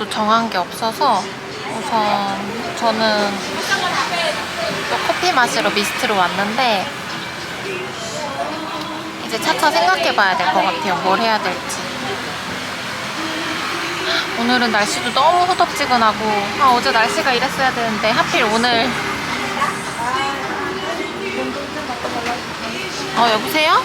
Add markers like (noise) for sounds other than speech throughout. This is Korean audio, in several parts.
아무것도 정한 게 없어서 우선 저는 또 커피 마시러 미스트로 왔는데 이제 차차 생각해 봐야 될 것 같아요. 뭘 해야 될지. 오늘은 날씨도 너무 후덥지근하고 아, 어제 날씨가 이랬어야 되는데 하필 오늘 어 여보세요?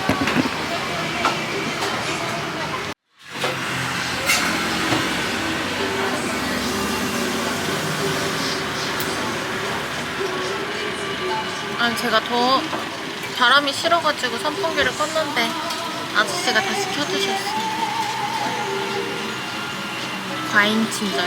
아니 제가 더 바람이 싫어가지고 선풍기를 껐는데 아저씨가 다시 켜두셨어요 과잉 친절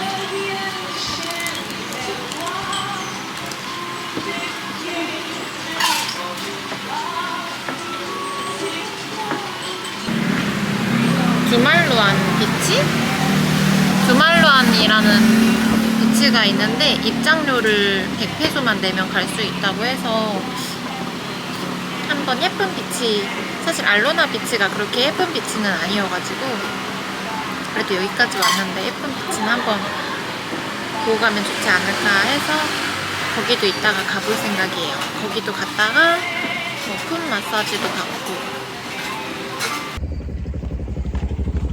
두말루안 비치? 두말루안이라는 비치가 있는데 입장료를 100페소만 내면 갈 수 있다고 해서 한번 예쁜 비치 사실 알로나 비치가 그렇게 예쁜 비치는 아니어가지고 그래도 여기까지 왔는데 예쁜 비치는 한번 보고 가면 좋지 않을까 해서 거기도 이따가 가볼 생각이에요. 거기도 갔다가 뭐풋 마사지도 받고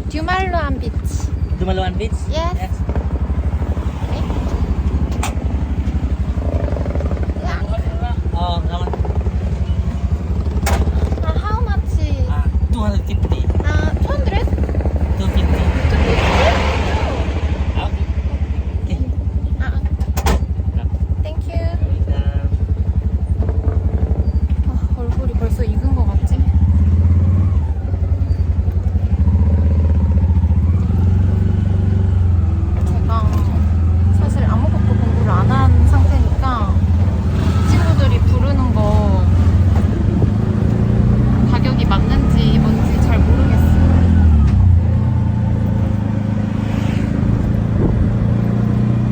듀말루안 비치 Dumaluan Beach? Yes. Oh, naman. 아, how much? Ah, 250. 아, 200? 250. Ah, okay. 아, 땡큐. Uh, 아, 얼굴이 벌써 익은 것 같지? 제가 사실 아무것도 공부를 안 한 상태니까 친구들이 부르는 거 가격이 맞는지 뭔지 잘 모르겠어요.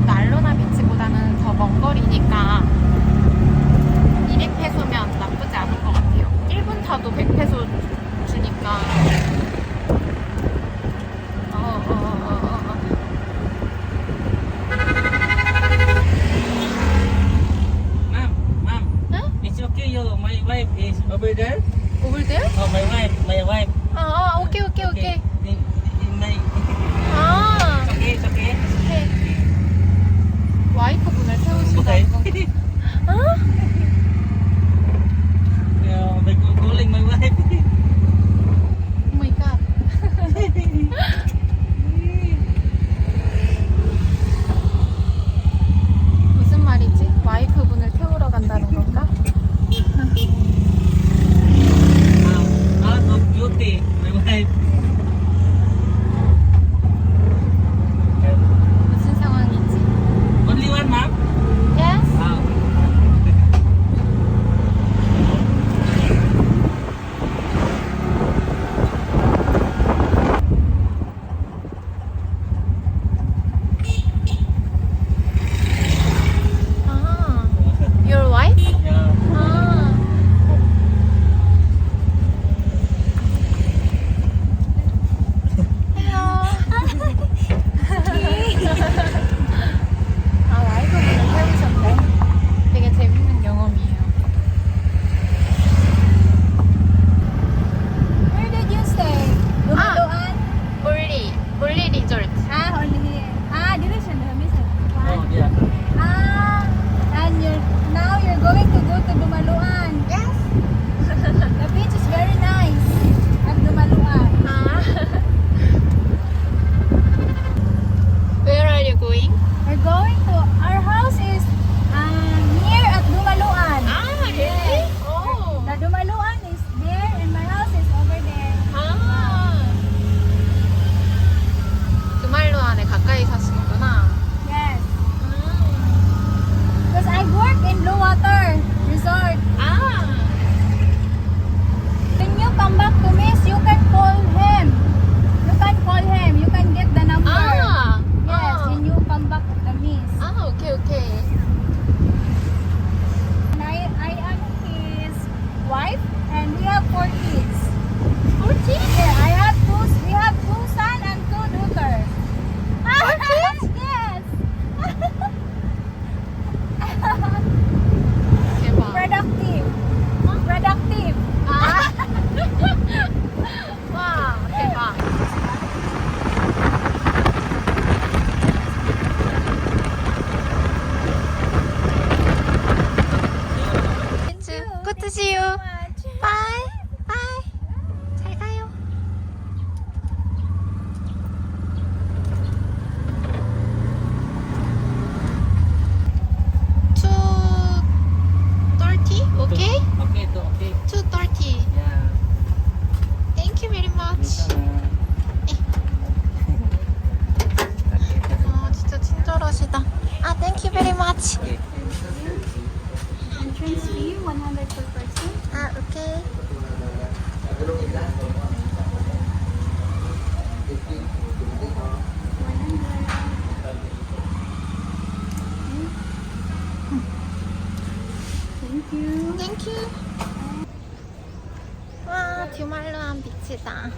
날로나 비치보다는 더 먼 거리니까 200페소면 나쁘지 않은 것 같아요. 1분 타도 100페소 주니까. 어, 어, 어, 어, 어. ma'am, ma'am. Huh? It's okay. You, my wife is over there. Over there? Oh, my wife, my wife. 아, 아, 오케이, 오케이, 오케이. In, in my, 아, it's okay, it's okay. 오케이. 와이프 분을 태우신다는 건. Okay. bumalo You. 와, 듀말루한 비치다.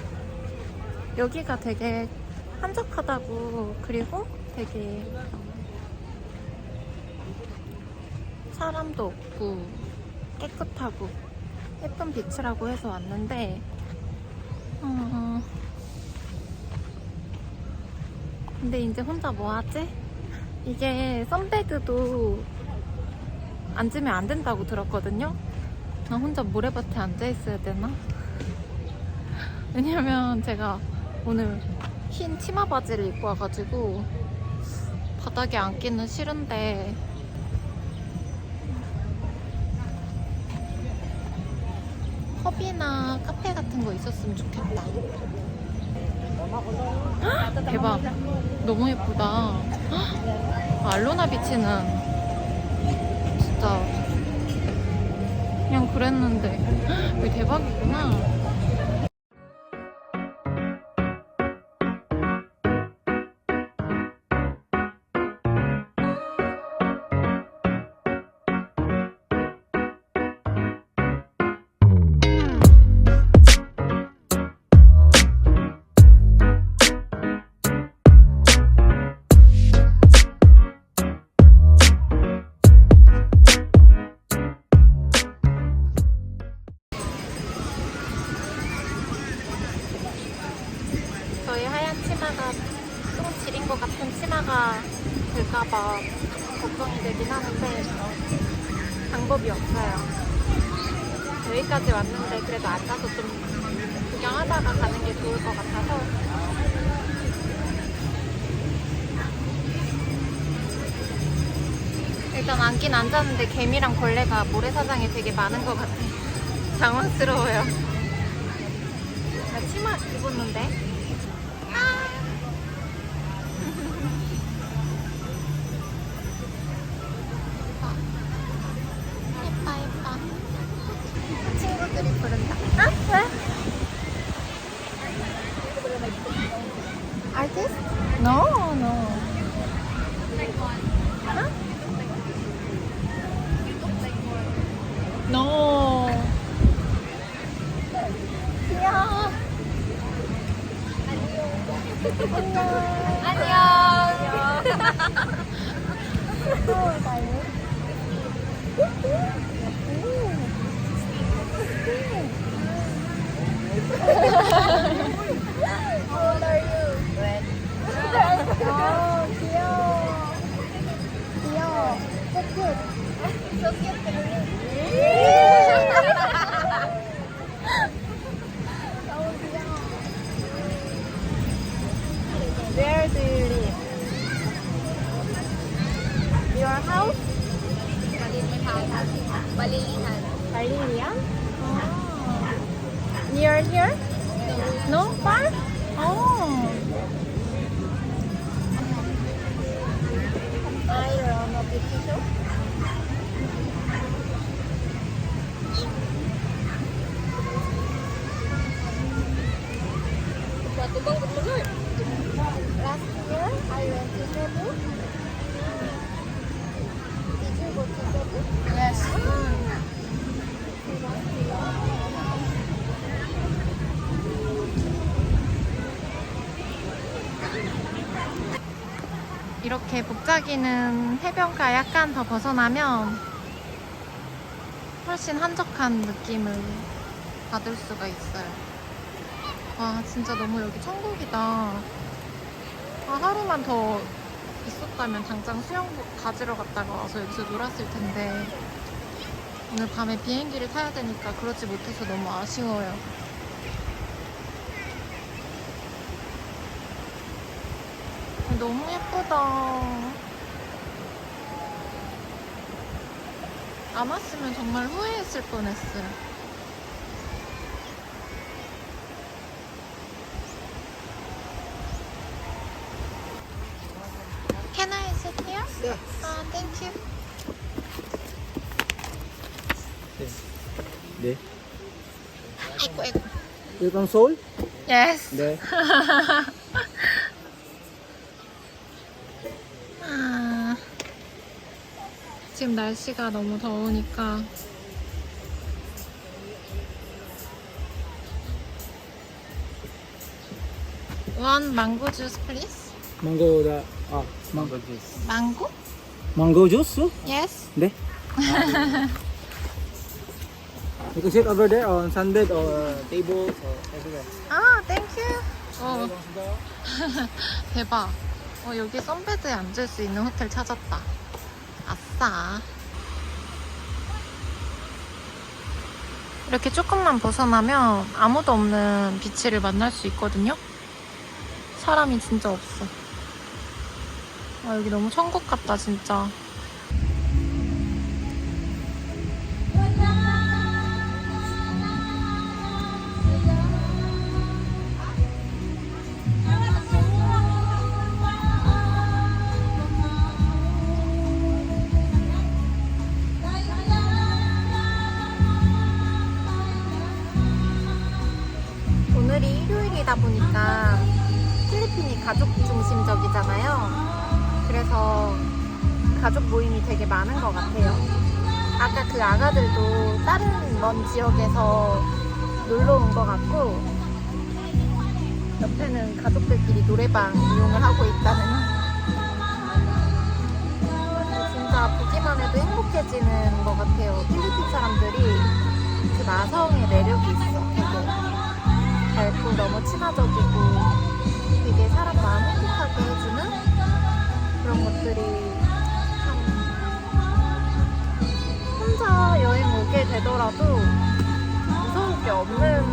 여기가 되게 한적하다고, 그리고 되게 사람도 없고 깨끗하고 예쁜 비치라고 해서 왔는데, 어, 근데 이제 혼자 뭐 하지? 이게 선베드도 앉으면 안 된다고 들었거든요. 나 혼자 모래밭에 앉아 있어야 되나? 왜냐면 제가 오늘 흰 치마 바지를 입고 와가지고 바닥에 앉기는 싫은데 펍이나 카페 같은 거 있었으면 좋겠다. 헉, (gasps) 대박. 너무 예쁘다. 헉, (gasps) 알로나 비치는 그냥 그랬는데 (gasps) 헉, 여기 대박이구나. 일단 앉긴 앉았는데 개미랑 벌레가 모래사장에 되게 많은 것 같아. (laughs) 당황스러워요. 나 치마 입었는데. 아. 예뻐 예뻐 친구들이 부른다 아? 왜? Artist? No, no. Huh? No. 귀여워. 안녕. How (laughs) Oh. A beauty show. Batu 이렇게 복자기는 해변가 약간 더 벗어나면 훨씬 한적한 느낌을 받을 수가 있어요. 와, 진짜 너무 여기 천국이다. 아, 하루만 더 있었다면 당장 수영복 가지러 갔다가 와서 여기서 놀았을 텐데 오늘 밤에 비행기를 타야 되니까 그러지 못해서 너무 아쉬워요. 너무 예쁘다. 안 왔으면 정말 후회했을 뻔했어요. Can I sit here? Yes. Uh, thank you. 네. 아이고 아이고. You from Seoul? Yes. 네. 지금 날씨가 너무 더우니까 One mango juice, please. 망고 다 아, 망고 주스. Mango? 망고 주스? Yes. 네. You can sit over there on sunbed or table or everywhere. 아, thank you. 어, 대박. 어, 여기 선베드에 앉을 수 있는 호텔 찾았다. 아싸. 이렇게 조금만 벗어나면 아무도 없는 비치를 만날 수 있거든요. 사람이 진짜 없어. 아, 여기 너무 천국 같다, 진짜. 일요일이다 보니까 필리핀이 가족 중심적이잖아요. 그래서 가족 모임이 되게 많은 것 같아요. 아까 그 아가들도 다른 먼 지역에서 놀러 온 것 같고, 옆에는 가족들끼리 노래방 이용을 하고 있다는. 진짜 보기만 해도 행복해지는 것 같아요. 필리핀 사람들이 그 나성의 매력이 있어. 밝고 너무 친화적이고 되게 사람 마음 행복하게 해주는 그런 것들이 참 혼자 여행 오게 되더라도 무서울 게 없는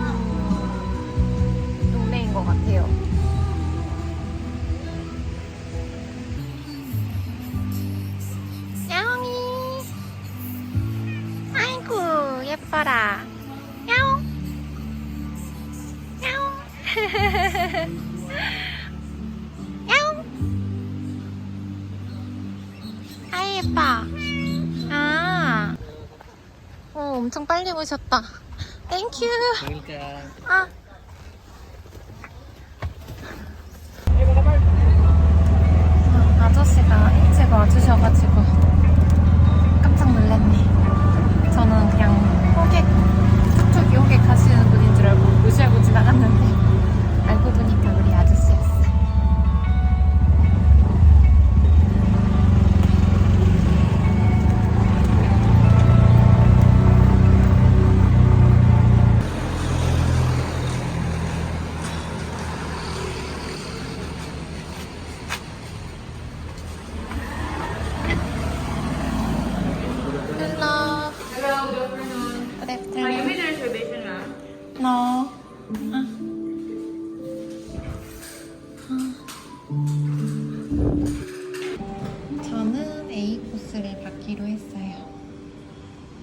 동네인 것 같아요. 야옹이 아이고 예뻐라 아이 예뻐. 아. 어 엄청 빨리 오셨다. 땡큐. Welcome. 아. 아저씨가 일찍 와주셔가지고 깜짝 놀랐네. 저는 그냥 호객, 툭툭이 호객 하시는 분인 줄 알고 무시하고 지나갔는데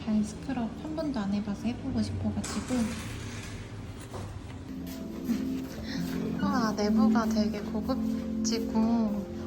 발 스크럽 한 번도 안 해봐서 해보고 싶어가지고. 아 내부가 되게 고급지고